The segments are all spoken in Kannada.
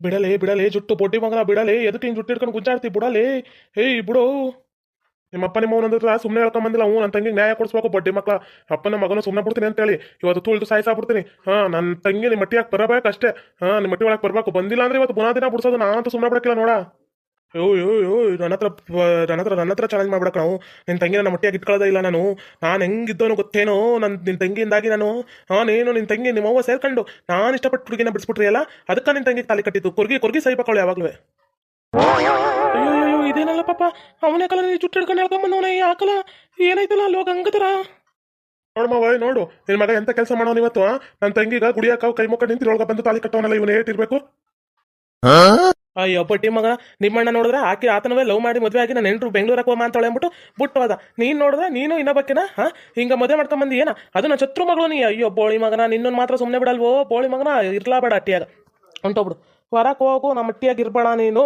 ಬಿಡಲೆ ಬಿಡಲೆ, ಜುಟ್ಟು ಪೊಟ್ಟಿ ಮಗನ ಬಿಡಲೆ, ಎದಕ್ಕೆ ಹಿಂಗೆ ಜುಟ್ಟು ಹಿಡ್ಕೊಂಡು ಗುಂಚಾಡ್ತಿ, ಬಿಡಲೆ? ಹೇಯ್, ಬಿಡು. ನಿಮ್ಮಪ್ಪ ನಿಮ್ಮ ಅವನಂದ್ರ ಸುಮ್ಮನೆ ಸುಮ್ಮನೆ ಹೇಳ್ಕೊಂಬಂದಿಲ್ಲ ಹ್ಞೂ ನನ್ನ ತಂಗಿಗೆ ನ್ಯಾಯ ಕೊಡಿಸ್ಬೇಕು, ಬಡ್ಡಿ ಮಕ್ಕಳ ಅಪ್ಪನ ಮಗನ ಸುಮ್ಮನೆ ಬಿಡ್ತೀನಿ ಅಂತೇಳಿ. ಇವತ್ತು ತುಳಿದು ಸಾಯಿಸಾಬಿಡ್ತೀನಿ ಹಾಂ ನನ್ನ ತಂಗಿ ನಿಮ್ಮ ಮಟ್ಟಿಯಾಗಿ ಬರಬೇಕು ಅಷ್ಟೇ ಹಾಂ ನಿಮ್ಮ ಮಟ್ಟಿ ಒಳಗೆ ಬರಬೇಕು. ಬಂದಿಲ್ಲ ಅಂದ್ರೆ ಇವತ್ತು ಬುನಾದಿನ ದಿನ ಬಿಡ್ಸೋದು, ನಾನಂತೂ ಸುಮ್ಮನೆ ಬಿಡಕ್ಕಿಲ್ಲ ನೋಡ. ಯೋ ಯೋ ಯೋ ನನ್ನ ಹತ್ರ ನನ್ನ ಹತ್ರ ನನ್ನ ಹತ್ರ ಚಾಲೆಂಜ್ ಮಾಡ್ಬೇಡ ನಾವು. ನಿನ್ನ ತಂಗಿ ನನ್ನ ಮಟ್ಟಿಯಾಗಿ ಇಟ್ಕೊಳ್ಳೋದೇ ಇಲ್ಲ ನಾನು. ನಾನು ಹೆಂಗಿದ್ದವನು ಗೊತ್ತೇನೋ ನನ್ನ ನಿನ್ನ ತಂಗಿಯಿಂದಾಗಿ ನಾನು. ನಾನೇನು ನೀನು ನಿನ್ನ ತಂಗಿ, ನಿಮ್ಮ ಅವ್ವ ಸೇರ್ಕೊಂಡು ನಾನು ಇಷ್ಟಪಟ್ಟು ಹುಡುಗಿನ ಬಿಡಿಸ್ಬಿಟ್ರಿ ಅಲ್ಲ? ಅದಕ್ಕೆ ನಿನ್ನ ತಂಗಿಗೆ ತಾಲಿ ಕಟ್ಟಿದ್ದು. ಕೊರ್ಗಿ ಕೊರ್ಗಿ ಸೈಬಾಕೊಳ್ಳಿ ಯಾವಾಗಲೂ ಅಯ್ಯೋ ಅಯ್ಯೋ ಇದೇನಲ್ಲ ಪಾಪ? ಅವನೇ ಕಲ ನೀನು ಚುಟ್ಟು ಹಿಡ್ಕೊಂಡು ಹೇಳ್ಕೊಂಬಂದವನೇ ಯಾಕಲ ಏನಾಯ್ತಲ್ಲ ಹೋಗಿ ಹಂಗತರ ನೋಡಮ್ಮ ವೈ ನೋಡು. ನಿನ್ನ ಮಗ ಎಂತ ಕೆಲಸ ಮಾಡೋನು ಇವತ್ತು ನನ್ನ ತಂಗಿಗ ಗುಡಿಯಾಕ ಕೈ ಮುಕ್ಕ ನಿಂತಿರೊಳಗ ಬಂದು ತಾಲಿ ಕಟ್ಟವನಲ್ಲ ಇವನು ಏಟಿರ್ಬೇಕು ಅಯ್ಯೋ ಪಟ್ಟಿ ಮಗ ನಿಮ್ಮಣ್ಣ ನೋಡಿದ್ರೆ ಆಕೆ ಆತನವೇ ಲವ್ ಮಾಡಿ ಮದುವೆ ಆಗಿ ನಾನು ಎಂಟ್ರು ಬೆಂಗಳೂರಕ್ಕೆ ಹೋಮ ಅಂತ ಅಂದ್ಬಿಟ್ಟು ಬಿಟ್ಟು ಹೋದ ನೀನು ನೋಡಿದ್ರೆ ನೀನು ಇನ್ನೊಬ್ಬಕ್ಕೆನ, ಹಾ? ಹಿಂಗ ಮದುವೆ ಮಾಡ್ಕೊಂಬಂದು ಏನ? ಅದು ನನ್ನ ಶತ್ರು ಮಗಳು ನೀ. ಅಯ್ಯೋ, ಬೋಳಿ ಮಗನ ನಿನ್ನೊಂದು ಮಾತ್ರ ಸುಮ್ಮನೆ ಬಿಡಲ್ವೋ? ಬೋಳಿ ಮಗನ ಇರ್ಲಾ ಬೇಡ ಅಟ್ಟಿಯಾಗ ಹೊಂಟೋಗ್ಬಿಡು ಹೊರಕ್ಕೆ ಹೋಗು, ನಮ್ಮ ಅಟ್ಟಿಯಾಗಿ ಇರ್ಬೇಡ ನೀನು.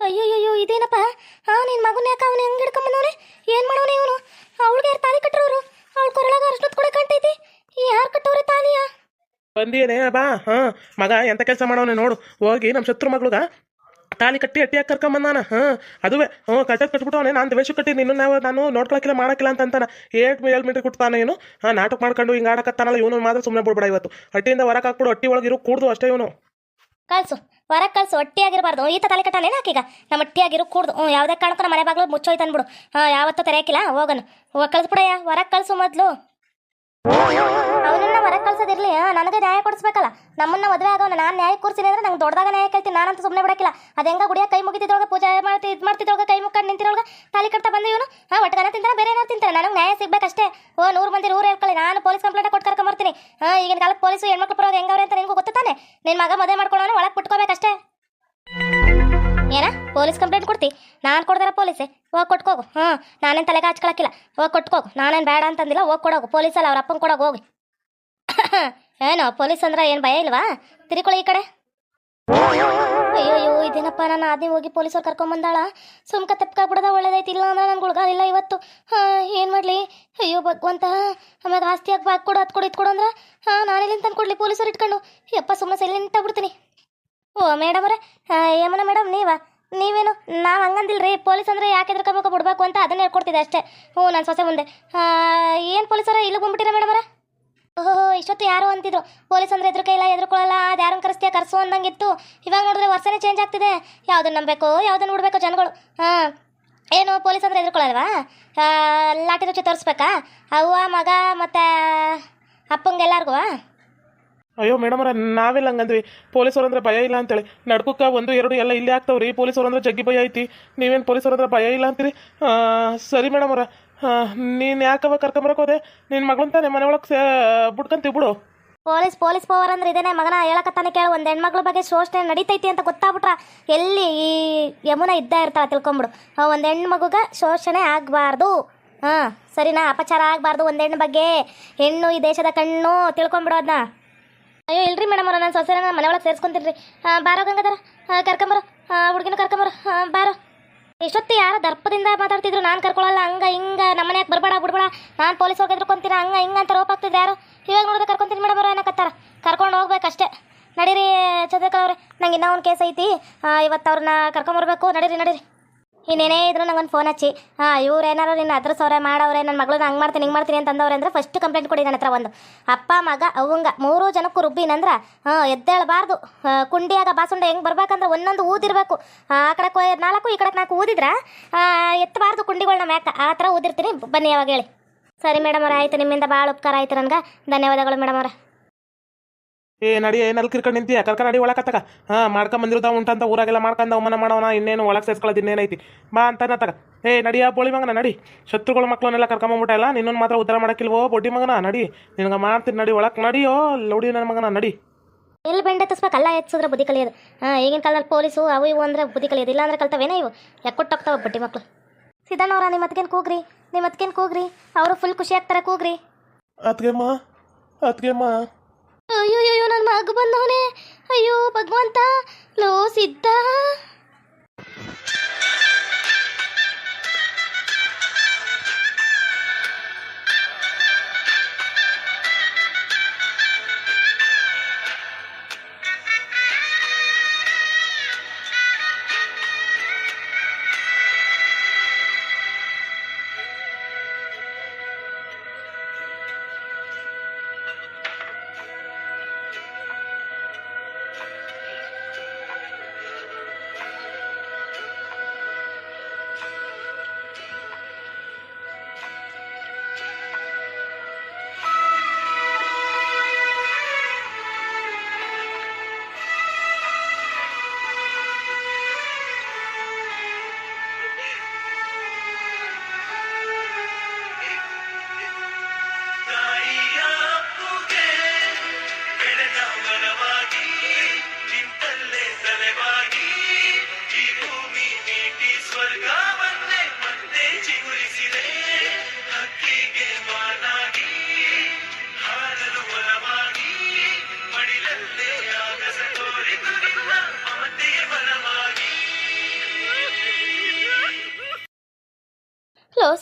ಅಯ್ಯೋ ಅಯ್ಯೋ ಇದೇನಪ್ಪ? ಹಾ ನಿನ್ ಮಗನ ಯಾಕೆ ಅವನ ಹೆಂಗ್ ಹಿಡ್ಕೊಂಬಂದವನೆ ಏನ್ ಮಾಡೋನೆ ಇವನು ಅವಳಿಗೆ ಯಾರು ತಾಲಿ ಕಟ್ಟರೋರು ಅವಳ ಕೊರಳಾಗ ಅರ್ಶನದ ಕೂಡ ಕಾಣ್ತೈತಿ ಯಾರು ಕಟ್ಟವ್ರೆ ತಾಲಿಯ ಬಂದಿಯೇನೆ? ಬಾ, ಹಾಂ. ಮಗ ಎಂಥ ಕೆಲಸ ಮಾಡೋನೆ ನೋಡು. ಹೋಗಿ ನಮ್ಮ ಶತ್ರು ಮಗ್ಳಿಗೆ ತಾಲಿ ಕಟ್ಟಿ ಅಟ್ಟಿಯಾಗಿ ಕರ್ಕೊಂಬಂದಾನ, ಹಾಂ. ಅದುವೇ, ಹ್ಞೂ ಕಟ್ಟದ್ ಕಟ್ಬಿಟ್ಟವನೇ. ನಾನು ದ್ವೇಷ ಕಟ್ಟಿ ನಿನ್ನ ನಾವು, ನಾನು ನೋಡ್ಕೊಳಕಿಲ್ಲ ಮಾಡೋಕ್ಕಿಲ್ಲ ಅಂತ ಅಂತಾನ. ಏಟ್ ಏಳು ಮೀಟ್ರ್ ಕೊಡ್ತಾನೆ ಏನು ಹಾಂ, ನಾಟಕ ಮಾಡ್ಕೊಂಡು ಹಿಂಗೆ ಆಡಕತ್ತಾನಲ್ಲ, ಇವನು ಮಾತ್ರ ಸುಮ್ಮನೆ ಬಿಡ್ಬೇಡ ಇವತ್ತು. ಹಟ್ಟಿಯಿಂದ ಹೊರಗೆ ಹಾಕ್ಬಿಡು ಹಟ್ಟಿ ಒಳಗೆ ಇರೋ, ಕೂಡ್ದು ಅಷ್ಟೇ ಇವನು. ಕಳ್ಸು, ಹೊರಗೆ ಕಳ್ಸು ಹೊಟ್ಟಿಯಾಗಿರ್ಬಾರ್ದು ಈತ ತಾಲಿ ಕಟ್ಟಲೇನ ಈಗ? ನಮ್ಮ ಹೊಟ್ಟಿಯಾಗಿರು ಕೂಡ್ದು. ಹ್ಞೂ, ಯಾವುದೇ ಕಾರಣಕ್ಕೂ ನಮ್ಮ ಮನೆ ಬಾಗಿಲು ಮುಚ್ಚೋಯ್ತು ಅಂದ್ಬಿಡು. ಹಾಂ, ಯಾವತ್ತೂ ತೆರೆಯಕ್ಕಿಲ್ಲ, ಹೋಗನು. ಹೋಗಿ ಕಳ್ಸ್ಬಿಡಯ್ಯ, ಹೊರಗೆ ಕಳ್ಸು ಮೊದಲು. ಅವನನ್ನ ಹೊರಗೆ ಕಳ್ಸೋದಿರ್ಲಿ ನನಗೆ ನ್ಯಾಯ ಕೊಡಿಸ್ಬೇಕಲ್ಲ. ನಮ್ಮನ್ನ ಮದುವೆ ಆಗೋಣ ನಾನು ನ್ಯಾಯ ಕೂರ್ಸಿನಿ ಅಂದ್ರೆ ನಂಗೆ ದೊಡ್ಡದಾಗ ನ್ಯಾಯ ಕೇಳ್ತೀನಿ, ನಾನಂತೂ ಸುಮ್ಮನೆ ಬಿಡಕ್ಕಿಲ್ಲ. ಅದು ಹೆಂಗ ಗುಡಿಯ ಕೈ ಮುಗಿತಿದ್ರೊಳಗೆ ಪೂಜೆ ಮಾಡ್ತಿ, ಇದು ಮಾಡ್ತಿದ್ರೊಳಗೆ, ಕೈ ಮುಕ್ಕೊಂಡು ನಿಂತಿರೋಳಗೆ ತಾಲಿ ಕಟ್ತಾ ಬಂದ ಇವನು? ಹಾಂ ಒಟ್ಟಗನ ತಿಂತಾನೆ, ಬೇರೆ ಏನಾರು ತಿಂತಾನೆ? ನನಗೆ ನ್ಯಾಯ ಸಿಗ್ಬೇಕಷ್ಟೇ. ಓ, ನೂರು ಮಂದಿ ಊರು ಹೇಳ್ಕೊಳ್ಳಿ, ನಾನು ಪೊಲೀಸ್ ಕಂಪ್ಲೇಂಟ್ ಕೊಟ್ಟು ಕರ್ಕೊಂಬರ್ತೀನಿ ಹಾಂ ಈಗಿನ ಕಾಲಕ್ಕೆ ಪೊಲೀಸು ಹೆಣ್ಮಕ್ಳು ಪರವಾಗಿ ಹೆಂಗವ್ರೆ ಅಂತ ನಿನಗೂ ಗೊತ್ತಾನೆ ನಿನ್ನ ಮಗ ಮದುವೆ ಮಾಡ್ಕೊಳ್ಳೋನು ಒಳಗೆ ಬಿಟ್ಕೋಬೇಕಷ್ಟೇ. ಏನ, ಪೊಲೀಸ್ ಕಂಪ್ಲೇಂಟ್ ಕೊಡ್ತಿ? ನಾನು ಕೊಡ್ದಾರ ಪೊಲೀಸೆ? ಹೋಗಿ ಕೊಟ್ಕೋಗು ಹಾಂ ನಾನೇನು ತಲೆಗೆ ಹಚ್ಕೊಳಕ್ಕಿಲ್ಲ. ಹೋಗಿ ಕೊಟ್ಕೋಗು ನಾನೇನು ಬೇಡ ಅಂತಂದಿಲ್ಲ, ಹೋಗಿ ಕೊಡೋಗು. ಪೊಲೀಸಲ್ಲ ಅವ್ರ ಅಪ್ಪನ ಕೊಡೋಗು ಹೋಗಿ. ಏನೋ, ಪೊಲೀಸ್ ಅಂದ್ರೆ ಏನು ಭಯ ಇಲ್ವಾ? ತಿರ್ಕೊಳ್ಳಿ ಈ ಕಡೆ. ಅಯ್ಯೋ ಅಯ್ಯೋ, ಇದೇನಪ್ಪ ನಾನು ಅದೇ ಹೋಗಿ ಪೊಲೀಸರು ಕರ್ಕೊಂಬಂದಾಳ ಸುಮ್ಕ ತಪ್ಕಾಗ್ಬಿಡದ ಒಳ್ಳೇದೈತಿ ಇಲ್ಲ ಅಂದ್ರೆ ನನ್ಗೆ ಉಳ್ಗಾಲಿಲ್ಲ ಇವತ್ತು. ಹಾಂ, ಏನು ಮಾಡಲಿ? ಅಯ್ಯೋ, ಭಗವಂತ. ಆಸ್ತಿ ಆಗಿ ಬಾಕ್ ಕೊಡು, ಅದು ಕೊಡು, ಇದು ಕೊಡು ಅಂದ್ರೆ? ಹಾಂ ನಾನೆಲ್ಲಿಂದ ತಂದು ಕೊಡಲಿ ಪೊಲೀಸರು ಇಟ್ಕೊಂಡು? ಯಪ್ಪ ಸುಮ್ಮನೆ ಸೈಲೆಂಟ್ ಆಗ್ಬಿಡ್ತೀನಿ ಓ ಮೇಡಮ್ ಅವರೇ ಯಮನ ಮೇಡಮ್, ನೀವಾ? ನೀವೇನು? ನಾವು ಹಂಗಂದಿಲ್ಲ ರೀ ಪೊಲೀಸ್ ಅಂದರೆ ಯಾಕೆ ಎದ್ರಕೋಬೇಕು ಬಿಡ್ಬೇಕು ಅಂತ ಅದನ್ನೇ ಹೇಳ್ಕೊಡ್ತಿದ್ದೆ ಅಷ್ಟೇ. ಹ್ಞೂ, ನಾನು ಸೊಸೆ ಮುಂದೆ. ಏನು ಪೊಲೀಸರ, ಇಲ್ಲಿಗೆ ಬಂದ್ಬಿಟ್ಟಿರ ಮೇಡಮರ ಓಹೋ, ಇಷ್ಟೊತ್ತು ಯಾರು ಅಂತಿದ್ರು. ಪೊಲೀಸ್ ಅಂದ್ರೆ ಎದುರು ಕೈಲ್ಲ ಎದುರುಕೊಳ್ಳಲ್ಲ ಅದು ಯಾರನ್ನು ಕರೆಸ್ತೀಯ, ಕರೆಸು ಅಂದಂಗಿತ್ತು. ಇವಾಗ ನೋಡಿದ್ರೆ ವರ್ಷನೇ ಚೇಂಜ್ ಆಗ್ತಿದೆ. ಯಾವುದನ್ನು ನಂಬಬೇಕು ಯಾವುದನ್ನು ಬಿಡ್ಬೇಕು ಜನಗಳು. ಹಾಂ. ಏನು, ಪೊಲೀಸ್ ಅಂದರೆ ಎದುರುಕೊಳ್ಳಲ್ವಾ ಲಾಟಿ ರುಚಿ ತೋರಿಸ್ಬೇಕಾ? ಅವ್ವ, ಮಗ ಮತ್ತು ಅಪ್ಪಂಗೆಲ್ಲರಿಗೂ ಅಯ್ಯೋ ಮೇಡಮ್ ಅವ್ರ, ನಾವೆಲ್ಲ ಹಂಗಂದ್ವಿ. ಪೊಲೀಸರು ಅಂದ್ರೆ ಭಯ ಇಲ್ಲ ಅಂತೇಳಿ. ನಡ್ಕಕ್ಕ ಒಂದು, ಎರಡು ಎಲ್ಲ ಇಲ್ಲೇ ಆಗ್ತಾವ್ರಿ. ಪೊಲೀಸರು ಅಂದ್ರೆ ಜಗ್ಗಿ ಭಯ ಐತಿ. ನೀವೇನು ಪೊಲೀಸರು ಅಂದ್ರೆ ಭಯ ಇಲ್ಲ ಅಂತೀರಿ? ಸರಿ ಮೇಡಮ್ ಅವ್ರ. ನೀನು ಯಾಕವ ಕರ್ಕೊಂಬರಕ್ಕೆ ಹೋದೆ? ನಿನ್ ಮಗಳನ್ನ ತಾನೆ ಮನೆ ಒಳಗೆ ಬಿಡು. ಪೊಲೀಸ್ ಪೊಲೀಸ್ ಪವರ್ ಅಂದ್ರೆ ಇದೇನೆ ಮಗನ ಹೇಳಕತ್ತಾನೆ ಕೇಳು. ಒಂದು ಹೆಣ್ಮಕ್ಳ ಬಗ್ಗೆ ಶೋಷಣೆ ನಡೀತೈತಿ ಅಂತ ಗೊತ್ತಾಗ್ಬಿಟ್ರ ಎಲ್ಲಿ ಈ ಯಮುನ ಇದ್ದ ಇರ್ತಾಳ ತಿಳ್ಕೊಂಬಿಡು. ಒಂದು ಹೆಣ್ಮಗುಗ ಶೋಷಣೆ ಆಗಬಾರ್ದು. ಹಾಂ, ಸರಿನಾ? ಅಪಚಾರ ಆಗ್ಬಾರ್ದು ಒಂದು ಹೆಣ್ಣು ಬಗ್ಗೆ. ಹೆಣ್ಣು ಈ ದೇಶದ ಕಣ್ಣು ತಿಳ್ಕೊಂಬಿಡು ಅದನ್ನ ಅಯ್ಯೋ, ಇಲ್ರಿ ಮೇಡಮ್ ಅವ್ರ ನನ್ನ ಸೊಸೆನ ಮನೆ ಒಳಗೆ ಸೇರಿಸ್ಕೊಂತೀನಿ ಬಾರೋ ಗಂಗಾಧರ ಕರ್ಕೊಂಬರೋ ಹುಡುಗಿನ ಬಾರೋ. ಎಷ್ಟೊತ್ತು ಯಾರೋ ದರ್ಪದಿಂದ ಮಾತಾಡ್ತಿದ್ರು, ನಾನು ಕರ್ಕೊಳ್ಳಲ್ಲ ಹಂಗ ಹಿಂಗ ನಮ್ಮನೆ ಯಾಕೆ ಬರಬೇಡ, ಬಿಡ್ಬೇಡ, ನಾನು ಪೊಲೀಸ್ ಹೋಗಿ ಕೊಂತೀರ ಹಂಗ ಹಿಂಗ ಅಂತ ರೋಪ್ ಆಗ್ತಿದ್ರು ಯಾರು. ಇವಾಗ ನೋಡಿದ್ರೆ ಕರ್ಕೊಂತೀನಿ ಮೇಡಮ್ ಅವ್ರು ಏನಕ್ಕತ್ತಾರ ಕರ್ಕೊಂಡು ಹೋಗ್ಬೇಕಷ್ಟೇ. ನಡೀರಿ ಚಂದ್ರಕಲಾ ಅವ್ರೆ, ನಂಗೆ ಇನ್ನೂ ಒಂದು ಕೇಸ್ ಐತಿ. ಇವತ್ತು ಅವ್ರನ್ನ ಕರ್ಕೊಂಬರ್ಬೇಕು. ನಡೀರಿ ನಡೀರಿ. ಇನ್ನೇನೇ ಇದ್ರು ನಂಗೊಂದು ಫೋನ್ ಹಚ್ಚಿ, ಹಾಂ ಇವ್ರು ಏನಾರು ನಿನ್ನ ಹತ್ರ ಸೌರೆ ಮಾಡವ್ರೆ ನನ್ನ ಮಗಳನ್ನ ಹಂಗೆ ಮಾಡ್ತೀನಿ, ಹಿಂಗೆ ಮಾಡ್ತೀನಿ ಅಂತ ಅಂದವ್ರೆ ಅಂದ್ರೆ ಫಸ್ಟ್ ಕಂಪ್ಲೇಂಟ್ ಕೊಡಿ ನನ್ನ ಹತ್ರ ಒಂದು. ಅಪ್ಪ, ಮಗ, ಅವಂಗ ಮೂರು ಜನಕ್ಕೂ ರುಬ್ಬಿನಂದ್ರ ಹಾಂ, ಎದ್ದೇಳಬಾರ್ದು. ಕುಂಡಿಯಾಗ ಬಾಸುಂಡ ಹೆಂಗೆ ಬರ್ಬೇಕಂದ್ರೆ ಒಂದೊಂದು ಊದಿರಬೇಕು. ಆ ಕಡೆ ನಾಲ್ಕು, ಈ ಕಡೆ ನಾಲ್ಕು ಊದಿದ್ರ ಎತ್ತಬಾರ್ದು ಕುಂಡಿಗಳನ್ನ ಮ್ಯಾಕ. ಆ ಥರ ಊದಿರ್ತೀನಿ, ಬನ್ನಿ ಯಾವಾಗ ಹೇಳಿ. ಸರಿ ಮೇಡಮ್ ಅವ್ರೆ, ಆಯ್ತು. ನಿಮ್ಮಿಂದ ಭಾಳ ಉಪಕಾರ ಆಯ್ತು ನನಗೆ. ಧನ್ಯವಾದಗಳು ಮೇಡಮ್ ಅವ್ರೆ. ಏ ನಡಿ ಏನಲ್ಲಿ ಕಿರ್ಕೊಂಡು ನಿಂತಿ ಕರ್ಕ ನಡಿ ಒಳಕತ್ತಕ ಹಾಂ ಮಾಡ್ಕೊಂಡ್ ಬಂದಿರ್ತಾವ ಉಂಟಂತ ಊರಾಗೆಲ್ಲ ಮಾಡ್ಕೊಂಡು ಅವಮಾನ ಮಾಡೋಣ. ಇನ್ನೇನು ಒಳಗೆ ಸೇರ್ಸ್ಕೊಳ್ಳೋದು ಇನ್ನೇನೈತಿ? ಬಾ ಅಂತ ತಗ ಏ ನಡಿಯ ಬೋಳಿ ಮಗನ ನಡಿ. ಶತ್ರುಗಳ ಮಕ್ಕಳನ್ನೆಲ್ಲ ಕರ್ಕೊಂಬಂಬಿಟ್ಟ ಇಲ್ಲ ನಿನ್ನನ್ನು ಮಾತ್ರ ಉದ್ಧಾರ ಮಾಡಕ್ಕಿಲ್ವೋ ಬೊಡ್ಡಿ ಮಗನ? ನಡಿ. ನಿನಗೆ ಮಾಡ್ತೀನಿ ನಡಿ ಒಳಕ್ ನಡಿಯೋ ಲೌಡಿ ನನ್ನ ಮಗನ ನಡಿ. ಎಲ್ಲಿ ಬೆಂಡೆ ತಸ್ಬೇಕು ಅಲ್ಲ ಹೆಚ್ಚಿದ್ರೆ ಬುದ್ಧಿ ಕಲಿಯೋದು. ಹಾಂ ಈಗಿನ ಕಾಲದಲ್ಲಿ ಪೊಲೀಸು ಅವು ಇವು ಅಂದ್ರೆ ಬುದ್ಧಿ ಕಲಿಯೋದು. ಇಲ್ಲ ಅಂದ್ರೆ ಕಲ್ತವೇನೇ ಇವು? ಯಾಕೊಟ್ಟೋಗ್ತಾವ ಬಡ್ಡಿ ಮಕ್ಕಳು ಸಿದ್ದಣ್ಣವ್ರ ನಿಮ್ಮ ಅತ್ಕೇನು ಕೂಗ್ರಿ. ನಿಮ್ಮ ಅತ್ಕೇನು ಕೂಗ್ರಿ. ಅವರು ಫುಲ್ ಖುಷಿ ಆಗ್ತಾರೆ ಕೂಗ್ರಿ. ಅತ್ಗೆಮ್ಮ ಅತ್ಗೆಮ್ಮ ಅಯ್ಯೋ ಅಯ್ಯೋ ನನ್ನ ಮಗು ಬಂದವನೇ. ಅಯ್ಯೋ ಭಗವಂತ. ಲೋ ಸಿದ್ಧ.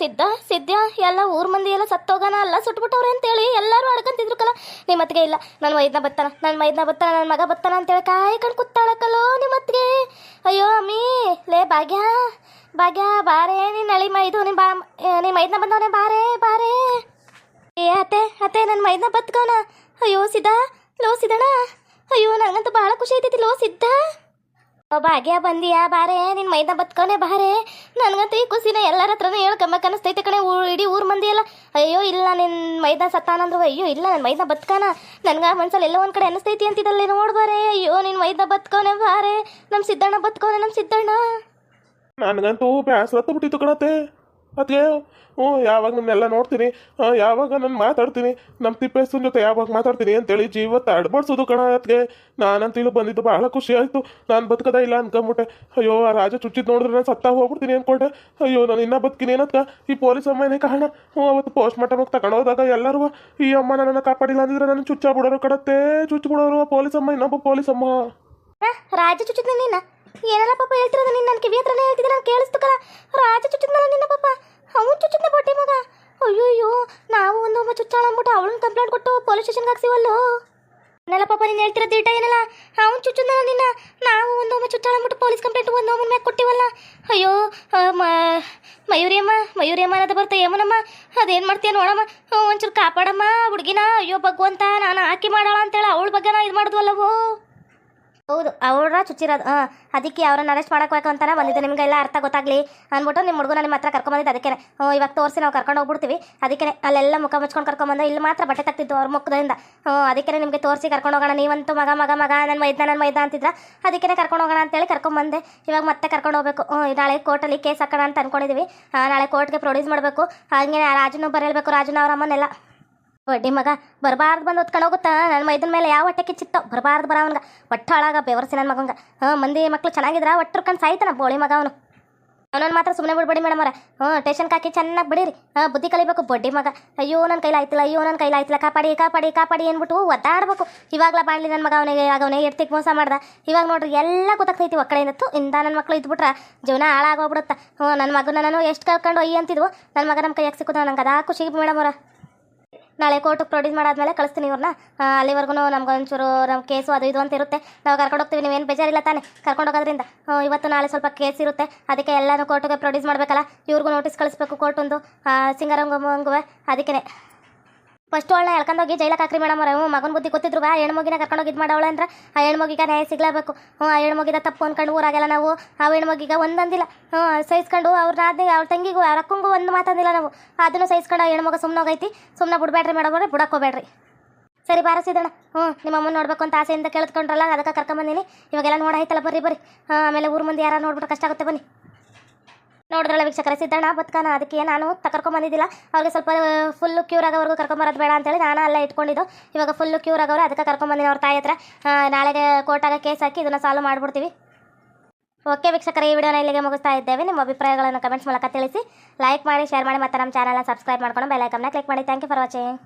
ಸಿದ್ಧ ಸಿದ್ಧ, ಎಲ್ಲ ಊರ್ ಮಂದಿ ಎಲ್ಲ ಸತ್ತೋಗನ, ಎಲ್ಲ ಸುಟ್ಬಿಟ್ಟವ್ರೆ ಅಂತೇಳಿ ಎಲ್ಲರೂ ಅಡ್ಕಂತಿದ್ರು ಕಲ ನಿಮ್ಮ ಅತ್ತಿಗೆ ಇಲ್ಲ ನನ್ನ ಮೈದ್ನ ಬತ್ತಾನ ನನ್ನ ಮೈದ್ನ ಬತ್ತಾನ ನನ್ನ ಮಗ ಬತ್ತಾನ ಅಂತೇಳಿ ಕಾಯ್ಕೊಂಡು ಕುತ್ತಾಳಕಲ್ಲೋ ನಿಮ್ಮ ಅತ್ತಿಗೆ. ಅಯ್ಯೋ ಅಮ್ಮಿ, ಲೇ ಭಾಗ್ಯ ಭಾಗ್ಯ, ಬಾರೇ, ನೀನು ನಳಿ ಮೈದು, ನಿಮ್ ಬಾ ನಿಮ್ಮ ಮೈದ್ನ ಬಂದವನೇ ಬಾರೇ ಬಾರೇ. ಏ, ಅತ್ತೆ ಅತ್ತೆ ನನ್ನ ಮೈದ್ನ ಬತ್ಕವನ ಅಯ್ಯೋ ಸಿದ್ಧ, ಲೋ ಸಿದ್ದಣ್ಣ. ಅಯ್ಯೋ ನನಗಂತೂ ಭಾಳ ಖುಷಿ ಐತೈತಿ ಲೋ ಸಿದ್ಧ. ಭಾಗ್ಯ ಬಂದಿಯಾ ಬಾರೆ? ನಿನ್ನ ಮೈದ ಬತ್ಕೊನೆ ಬಾರೆ? ನನಗಂತೂ ಈ ಖುಷಿನ ಎಲ್ಲರ ಹತ್ರನೂ ಹೇಳ್ಕೊಂಬೇಕು ಅನಿಸ್ತೈತೆ ಕಣೆ, ಊ- ಇಡೀ ಊರ್ ಮಂದಿ ಎಲ್ಲ ಅಯ್ಯೋ, ಇಲ್ಲ ನಿನ್ನ ಮೈದ ಸತ್ತಾನಂದ್ರು. ಅಯ್ಯೋ, ಇಲ್ಲ ನನ್ನ ಮೈದ ಬತ್ಕಾನ. ನನ್ಗೆ ಮನ್ಸಲ್ಲಿ ಎಲ್ಲ ಒಂದು ಕಡೆ ಅನಿಸ್ತೈತಿ ಅಂತಿದ್ದಲ್ಲಿ ನೋಡ್ಬಾರೆ. ಅಯ್ಯೋ, ನಿನ್ ಮೈದ ಬತ್ಕೊನೆ ಬಾರೆ. ನಮ್ಮ ಸಿದ್ದಣ್ಣ ಬತ್ಕೊನೆ ನಮ್ಮ ಸಿದ್ದಣ್ಣ. ನನಗಂತೂ ಬ್ಯಾಸರತ್ತ ಬಿಟ್ಟಿತ್ತು ಕಣತ್ತೆ ಅದಕ್ಕೆ ಹ್ಞೂ, ಯಾವಾಗ ನನ್ನೆಲ್ಲ ನೋಡ್ತೀನಿ ಯಾವಾಗ ನಾನು ಮಾತಾಡ್ತೀನಿ ನಮ್ಮ ತಿಪ್ಪೇಸನ ಜೊತೆ ಯಾವಾಗ ಮಾತಾಡ್ತೀನಿ ಅಂತೇಳಿ ಜೀವ ಅಡ್ಬಾಡ್ಸೋದು ಕಣ ಅದಕ್ಕೆ ನಾನಂತ ಇಲ್ಲಿ ಬಂದಿದ್ದು ಭಾಳ ಖುಷಿ ಆಯಿತು. ನಾನು ಬದುಕದ ಇಲ್ಲ ಅನ್ಕೊಂಬಿಟ್ಟೆ. ಅಯ್ಯೋ, ಆ ರಾಜ ಚುಚ್ಚಿದ್ದು ನೋಡಿದ್ರೆ ನಾನು ಸತ್ತಾ ಹೋಗ್ಬಿಡ್ತೀನಿ ಅಂದ್ಕೊಂಡೆ ಅಯ್ಯೋ, ನಾನು ಇನ್ನೂ ಬದುಕಿನಿ ಈ ಪೊಲೀಸ್ ಅಮ್ಮನೇ ಕಾರಣ. ಹ್ಞೂ, ಅವತ್ತು ಪೋಸ್ಟ್ ಮಾರ್ಟಮ್ ತಗೊಂಡೋದಾಗ ಎಲ್ಲರೂ, ಈ ಅಮ್ಮ ನನ್ನನ್ನು ಕಾಪಾಡಿಲ್ಲ ಅಂದಿದ್ರೆ ನಾನು ಚುಚ್ಚ ಬಿಡೋರು ಕಡತ್ತೆ ಚುಚ್ಚು ಬಿಡೋರು ಪೊಲೀಸ್ ಅಮ್ಮ, ಇನ್ನೊಬ್ಬ ಪೊಲೀಸ್ ಅಮ್ಮ. ರಾಜ ಚುಚ್ಚಿದ್ನ ನಿನ್ನ ಏನೆಲ್ಲ ಪಾಪ ಹೇಳ್ತಿರೋದು ನೀನು? ನನ್ನ ಕಿವಿ ಹತ್ರನೇ ಹೇಳ್ತಿದ್ದೆ, ನಾನು ಕೇಳಿಸ್ತು ಕಲ ರಾಜ ಚುಚ್ಚಿದ್ನಲ್ಲ ನಿನ್ನ ಪಾಪ? ಅವನು ಚುಚ್ಚಿದ್ನ ಬಟ್ಟೆ ಮಗ. ಅಯ್ಯೋ ನಾವು ಒಂದು ಒಮ್ಮೆ ಚುಚ್ಚಾಳ ಅಂದ್ಬಿಟ್ಟು ಅವಳನ್ನ ಕಂಪ್ಲೇಂಟ್ ಕೊಟ್ಟು ಪೊಲೀಸ್ ಸ್ಟೇಷನ್ಗೆ ಹಾಕ್ಸಿವಲ್ಲೋ? ಏನೆಲ್ಲ ಪಾಪ ನೀನು ಹೇಳ್ತಿರೋ ದಿಟ ಏನಲ್ಲ? ಅವನು ಚುಚ್ಚಿದ್ನಲ್ಲ ನಿನ್ನ ನಾವು ಒಂದು ಒಮ್ಮೆ ಚುಚ್ಚಾಳ ಅಂದ್ಬಿಟ್ಟು ಪೊಲೀಸ್ ಕಂಪ್ಲೇಂಟ್ ಒಂದು ಒಮ್ಮೆ ಮ್ಯಾಗ ಕೊಟ್ಟಿವಲ್ಲ? ಅಯ್ಯೋ ಮಯೂರಿಯಮ್ಮ ಮಯೂರಿಯಮ್ಮ ಅನ್ನೋದು ಬರ್ತಾ ಯಮನಮ್ಮ, ಅದೇನು ಮಾಡ್ತೀಯ ನೋಡಮ್ಮ? ಒಂಚೂರು ಕಾಪಾಡಮ್ಮ, ಹುಡುಗಿನ. ಅಯ್ಯೋ, ಭಗವಂತ, ನಾನು ಹಾಕಿ ಮಾಡಾಳ ಅಂತೇಳಿ ಅವಳ ಬಗ್ಗೆ ನಾ ಇದು ಮಾಡಿದ್ವಲ್ಲವೋ? ಹೌದು, ಅವ್ರ ಚುಚ್ಚಿರೋದು ಹಾಂ ಅದಕ್ಕೆ ಅವ್ರನ್ನ ಅರೆಸ್ಟ್ ಮಾಡಬೇಕು ಅಂತಾನೆ ಬಂದಿದ್ದೆ. ನಿಮಗೆಲ್ಲ ಅರ್ಥ ಗೊತ್ತಾಗ್ಲಿ ಅಂದ್ಬಿಟ್ಟು ನಿಮ್ಮ ಹುಡುಗನ ನಿಮ್ಮ ಹತ್ರ ಕರ್ಕೊಂಬಂದಿದ್ದು ಅದಕ್ಕೆ ಇವಾಗ ತೋರಿಸಿ ನಾವು ಕರ್ಕೊಂಡು ಹೋಗ್ಬಿಡ್ತೀವಿ. ಅದಕ್ಕೆ ಅಲ್ಲೆಲ್ಲ ಮುಖ ಮುಚ್ಕೊಂಡು ಕರ್ಕೊಂಬಂದು ಇಲ್ಲಿ ಮಾತ್ರ ಬಟ್ಟೆ ತಗ್ತಿದ್ದು ಅವ್ರ ಮುಖದಿಂದ. ಅದಕ್ಕೆ ನಿಮಗೆ ತೋರಿಸಿ ಕರ್ಕೊಂಡು ಹೋಗೋಣ. ನೀವಂತೂ ಮಗ ಮಗ ಮಗ ನನ್ನ ಮೈದ ನನ್ನ ಮೈದ ಅಂತಿದ್ರ ಅದಕ್ಕೆ ಕರ್ಕೊಂಡು ಹೋಗೋಣ ಅಂತೇಳಿ ಕರ್ಕೊಂಬಂದೆ ಇವಾಗ ಮತ್ತೆ ಕರ್ಕೊಂಡು ಹೋಗ್ಬೇಕು. ನಾಳೆ ಕೋರ್ಟಲ್ಲಿ ಕೇಸ್ ಹಾಕೋಣ ಅಂತ ಅನ್ಕೊಂಡಿದ್ದೀವಿ ನಾಳೆ ಕೋರ್ಟ್ಗೆ ಪ್ರೊಡ್ಯೂಸ್ ಮಾಡಬೇಕು. ಹಾಗೆ ರಾಜನೂ ಬರೆಯಬೇಕು ರಾಜುನ ಅವ್ರ ಅಮ್ಮನೆಲ್ಲ ಬಡ್ಡಿ ಮಗ, ಬರಬಾರ್ದು ಬಂದು ಹೋಗುತ್ತಾ? ನನ್ನ ಮೈದನ ಮೇಲೆ ಯಾವ ಹೊಟ್ಟೆ ಕಿಚ್ಚಿತ್ತೋ? ಬರಬಾರ್ದು ಬರ ಅವನ್ಗ. ಒಟ್ಟ ಹಾಳಾಗ, ಬೆವರ್ಸಿ ನನ್ನ ಮಗಂಗ. ಹಾಂ, ಮಂದಿ ಮಕ್ಳು ಚೆನ್ನಾಗಿದ್ರ ಕಣ್ ಸಾಯ್ತಾನ ಬೋಳಿ ಮಗ ಅವನು. ಅವನನ್ನು ಮಾತ್ರ ಸುಮ್ಮನೆ ಬಿಡ್ಬೇಡಿ ಮೇಡಮ್ ಅವರ. ಹ್ಞೂ ಟೇಷನ್ ಕಾಕಿ ಚೆನ್ನಾಗಿ ಬಿಡಿರಿ. ಹಾಂ, ಬುದ್ಧಿ ಕಲಿಬೇಕು ಬೊಡ್ಡಿ ಮಗ. ಅಯ್ಯೋ ನನ್ನ ಕೈಲಿ ಆಯ್ತಿಲ್ಲ, ಅಯ್ಯೋ ನನ್ನ ಕೈಲಿ ಆಯ್ತಿಲ್ಲ. ಕಾಪಾಡಿ ಕಾಪಾಡಿ ಕಾಪಾಡಿ ಅಂದ್ಬಿಟ್ಟು ಒದ್ದಾಡ್ಬೇಕು. ಇವಾಗ್ಲ ಬಾಡ್ಲಿ ನನ್ನ ಮಗ ಅವನಿಗೆ ಅವನೇ ಎಡ್ತಿಗೆ ಮೋಸ ಮಾಡ್ದ. ಇವಾಗ ನೋಡ್ರಿ, ಎಲ್ಲ ಗೊತ್ತಾಗ್ತೈತಿ ಒಕ್ಕಡೆಯಿಂದ ತು ಇಂದ ನನ್ನ ಮಕ್ಳು ಇದ್ಬಿಟ್ರೆ ಜೀವನ ಹಾಳಾಗೋಗ್ಬಿಡುತ್ತೆ ಹ್ಞೂ ನನ್ನ ಮಗನ ನಾನು ಎಷ್ಟು ಕಳ್ಕೊಂಡು ಒಯ್ಯಿ ಅಂತಿದ್ವು ನನ್ನ ಮಗ ನಮ್ಮ ಕೈಯಾಗ ಸಿಕ್ಕುದ, ನಂಗೆ ಅದಾ ಖುಷಿ ಮೇಡಮ್ ಅವರ. ನಾಳೆ ಕೋರ್ಟಿಗೆ ಪ್ರೊಡ್ಯೂಸ್ ಮಾಡಾದ್ಮೇಲೆ ಕಳಿಸ್ತೀನಿ ಇವ್ರನ್ನ ಅಲ್ಲಿವರೆಗೂ ನಮ್ಗೆ ಒಂಚೂರು ನಮ್ಮ ಕೇಸು ಅದು ಇದು ಅಂತ ಇರುತ್ತೆ ನಾವು ಕರ್ಕೊಂಡು ಹೋಗ್ತೀವಿ ನೀವೇನು ಬೇಜಾರಿಲ್ಲ ತಾನೆ. ಕರ್ಕೊಂಡು ಹೋಗೋದ್ರಿಂದ. ಇವತ್ತು ನಾಳೆ ಸ್ವಲ್ಪ ಕೇಸ್ ಇರುತ್ತೆ. ಅದಕ್ಕೆ ಎಲ್ಲನೂ ಕೋರ್ಟಿಗೆ ಪ್ರೊಡ್ಯೂಸ್ ಮಾಡಬೇಕಲ್ಲ. ಇವ್ರಿಗೂ ನೋಟಿಸ್ ಕಳಿಸ್ಬೇಕು ಕೋರ್ಟೊಂದು ಸಿಂಗರಂಗಂಗುವೆ ಅದಕ್ಕೆ ಫಸ್ಟ್ ಅವಳನ್ನ ಎಳ್ಕೊಂಡೋಗಿ ಜೈಲಕ್ಕೆ ಹಾಕ್ರಿ ಮೇಡಮ್ ಅವ್ರ. ಮಗನ ಬುದ್ಧಿ ಗೊತ್ತಿದ್ರು. ಆ ಹೆಣ್ಮಗಿನ ಕರ್ಕೊಂಡೋಗಿ ಇದು ಮಾಡವಳೆ ಅಂದ್ರೆ ಆ ಹೆಣ್ಮಗಿಗೆ ನ್ಯಾಯ ಸಿಗ್ಲೇಬೇಕು. ಹ್ಞೂ ಆ ಹೆಣ್ಮಗಿದ ತಪ್ಪು ಅನ್ಕೊಂಡು ಊರಾಗೆಲ್ಲ ನಾವು, ಆ ಹೆಣ್ಮಗಿಗ ಒಂದಂದಿಲ್ಲ. ಹ್ಞೂ ಸಹಿಸ್ಕೊಂಡು ಅವ್ರನ್ನ ಅದೇ ಅವ್ರ ತಂಗಿಗೂ, ಅವ್ರ ಅಕ್ಕಂಗೂ ಒಂದು ಮಾತಂದಿಲ್ಲ ನಾವು. ಅದನ್ನು ಸಹಿಸ್ಕೊಂಡು ಆ ಹೆಣ್ಮಗ ಹೋಗೈತಿ. ಸುಮ್ಮನೆ ಬಿಡಬೇಡ್ರಿ ಮೇಡಮ್ ಅವ್ರೆ ಬಿಡಕ್ಕೋಬೇಡ್ರಿ ಸರಿ ಬಾರಸಿದಣ ಹ್ಞೂ ನಿಮ್ಮ ನೋಡ್ಬೇಕು ಅಂತ ಆಸೆಯಿಂದ ಕೇಳಿದ್ಕೊಂಡ್ರಲ್ಲ ಅದಕ್ಕೆ ಕರ್ಕೊಂಬಂದಿನಿ ಇವಾಗೆಲ್ಲ ನೋಡಾಯ್ತಲ್ಲ ಬರ್ರಿ ಬರ್ರಿ. ಆಮೇಲೆ ಊರು ಮಂದಿ ಯಾರು ನೋಡ್ಬಿಟ್ಟು ಕಷ್ಟ ಆಗುತ್ತೆ, ಬನ್ನಿ. ನೋಡಿದ್ರಲ್ಲ ವೀಕ್ಷಕರ, ಸಿದ್ದಣ್ಣ, ಬದುಕಾನ, ಅದಕ್ಕೆ ನಾನು ಕರ್ಕೊಂಬಂದಿದ್ದಿಲ್ಲ. ಅವ್ರಿಗೆ ಸ್ವಲ್ಪ ಫುಲ್ಲು ಕ್ಯೂರ್ ಆಗೋವರೆಗೂ ಕರ್ಕೊಂಬರೋದು ಬೇಡ ಅಂತೇಳಿ ನಾನು ಅಲ್ಲೇ ಇಟ್ಕೊಂಡಿದ್ದು. ಇವಾಗ ಫುಲ್ಲು ಕ್ಯೂರ್ ಆಗೋರು, ಅದಕ್ಕೆ ಕರ್ಕೊಂಬಂದಿನಿ ಅವ್ರ ತಾಯಿ ಹತ್ರ. ನಾಳೆಗೆ ಕೋರ್ಟಾಗ ಕೇಸ್ ಹಾಕಿ ಇದನ್ನು ಸಾಲ್ವ್ ಮಾಡಿಬಿಡ್ತೀವಿ. ಓಕೆ ವೀಕ್ಷಕರ, ಈ ವಿಡಿಯೋನ ಇಲ್ಲಿಗೆ ಮುಗಿಸ್ತಾ ಇದ್ದೇವೆ. ನಿಮ್ಮ ಅಭಿಪ್ರಾಯಗಳನ್ನು ಕಮೆಂಟ್ಸ್ ಮೂಲಕ ತಿಳಿಸಿ. ಲೈಕ್ ಮಾಡಿ ಶೇರ್ ಮಾಡಿ ಮತ್ತು ನಮ್ಮ ಚಾನಲ್ನ ಸಬ್ಸ್ಕ್ರೈಬ್ ಮಾಡ್ಕೊಂಡು ಬೆಲ್ ಐಕನ್ನ ಕ್ಲಿಕ್ ಮಾಡಿ. Thank you for watching